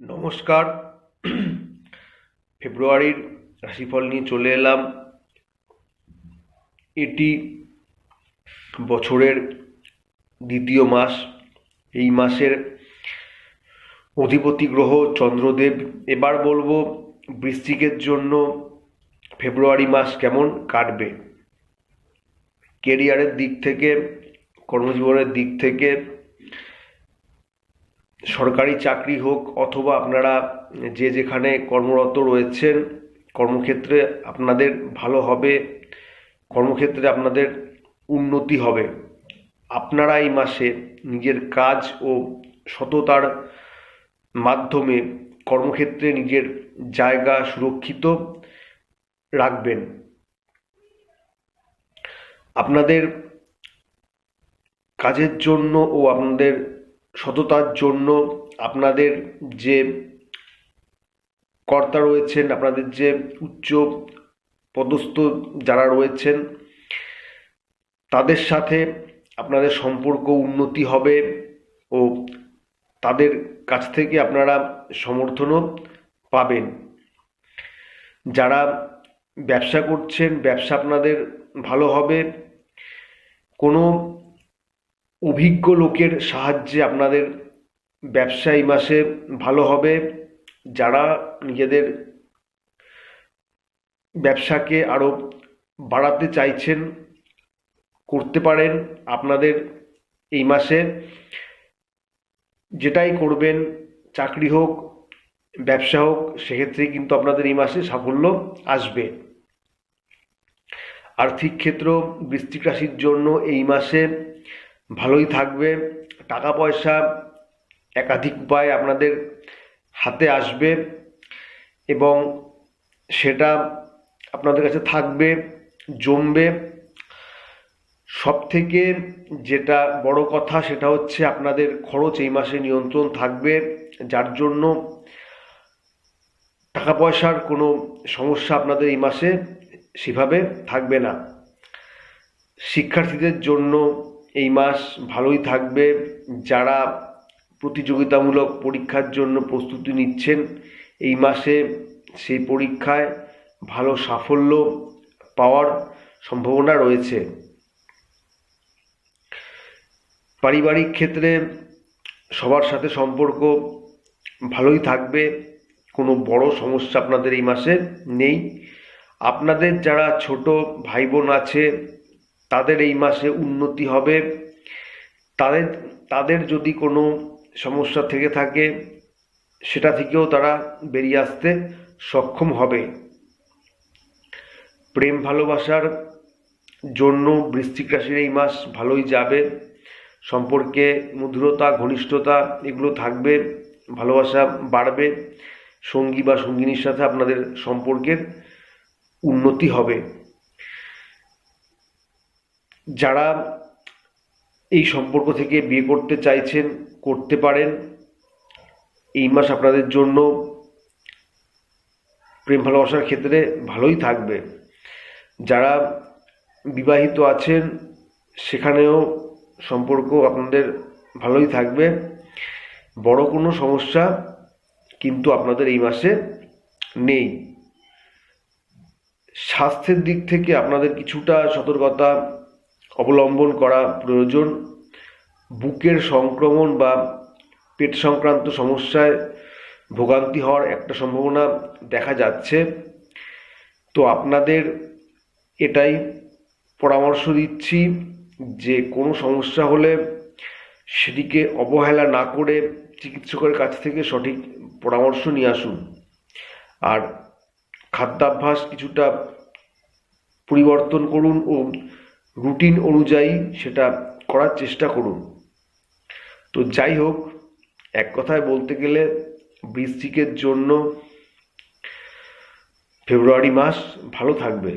নমস্কার। ফেব্রুয়ারির রাশিফল নিয়ে চলে এলাম। এটি বছরের দ্বিতীয় মাস। এই মাসের অধিপতি গ্রহ চন্দ্রদেব। এবার বলব, বৃশ্চিকের জন্য ফেব্রুয়ারি মাস কেমন কাটবে? কেরিয়ারের দিক থেকে, কর্মজীবনের দিক থেকে সরকারি চাকরি হোক অথবা আপনারা যে যেখানে কর্মরত রয়েছেন, কর্মক্ষেত্রে আপনাদের ভালো হবে, কর্মক্ষেত্রে আপনাদের উন্নতি হবে। আপনারা এই মাসে নিজের কাজ ও সততার মাধ্যমে কর্মক্ষেত্রে নিজের জায়গা সুরক্ষিত রাখবেন। আপনাদের কাজের জন্য ও আপনাদের সততার জন্য আপনাদের যে কর্তা রয়েছেন, আপনাদের যে উচ্চ পদস্থ যারা রয়েছেন, তাদের সাথে আপনাদের সম্পর্ক উন্নতি হবে ও তাদের কাছ থেকে আপনারা সমর্থনও পাবেন। যারা ব্যবসা করছেন, ব্যবসা আপনাদের ভালো হবে। কোনো অভিজ্ঞ লোকের সাহায্যে আপনাদের ব্যবসা এই মাসে ভালো হবে। যারা নিজেদের ব্যবসাকে আরও বাড়াতে চাইছেন, করতে পারেন আপনাদের এই মাসে। যেটাই করবেন, চাকরি হোক, ব্যবসা হোক, সেক্ষেত্রে কিন্তু আপনাদের এই মাসে সাফল্য আসবে। আর্থিক ক্ষেত্র, বৃশ্চিক রাশির জন্য এই মাসে ভালোই থাকবে। টাকা পয়সা একাধিক উপায় আপনাদের হাতে আসবে এবং সেটা আপনাদের কাছে থাকবে, জমবে। সব থেকে যেটা বড় কথা সেটা হচ্ছে আপনাদের খরচ এই মাসে নিয়ন্ত্রণ থাকবে। যার জন্য টাকা পয়সার কোনো সমস্যা আপনাদের এই মাসে সেভাবে থাকবে না। শিক্ষার্থীদের জন্য এই মাস ভালোই থাকবে। যারা প্রতিযোগিতামূলক পরীক্ষার জন্য প্রস্তুতি নিচ্ছেন, এই মাসে সেই পরীক্ষায় ভালো সাফল্য পাওয়ার সম্ভাবনা রয়েছে। পারিবারিক ক্ষেত্রে সবার সাথে সম্পর্ক ভালোই থাকবে, কোনো বড় সমস্যা আপনাদের এই মাসে নেই। আপনাদের যারা ছোট ভাই বোন আছে তাদের এই মাসে উন্নতি হবে। তাদের তাদের যদি কোনো সমস্যা থেকে থাকে, সেটা থেকেও তারা বেরিয়ে আসতে সক্ষম হবে। প্রেম ভালোবাসার জন্য বৃশ্চিক রাশির এই মাস ভালোই যাবে। সম্পর্কে মধুরতা, ঘনিষ্ঠতা এগুলো থাকবে, ভালোবাসা বাড়বে, সঙ্গী বা সঙ্গিনীর সাথে আপনাদের সম্পর্কের উন্নতি হবে। যারা এই সম্পর্ক থেকে বিয়ে করতে চাইছেন, করতে পারেন, এই মাস আপনাদের জন্য প্রেম ভালোবাসার ক্ষেত্রে ভালোই থাকবে। যারা বিবাহিত আছেন, সেখানেও সম্পর্ক আপনাদের ভালোই থাকবে। বড় কোনো সমস্যা কিন্তু আপনাদের এই মাসে নেই। স্বাস্থ্যের দিক থেকে আপনাদের কিছুটা সতর্কতা অবলম্বন করা প্রয়োজন। বুকের সংক্রমণ বা পেট সংক্রান্ত সমস্যায় ভোগান্তি হওয়ার একটা সম্ভাবনা দেখা যাচ্ছে। তো আপনাদের এটাই পরামর্শ দিচ্ছি যে, কোনো সমস্যা হলে সেটিকে অবহেলা না করে চিকিৎসকের কাছ থেকে সঠিক পরামর্শ নিয়ে আসুন। আর খাদ্যাভ্যাস কিছুটা পরিবর্তন করুন ও রুটিন অনুযায়ী সেটা করার চেষ্টা করুন। তো যাই হোক, এক কথায় বলতে গেলে বৃষ্টিকের জন্য ফেব্রুয়ারি মাস ভালো থাকবে।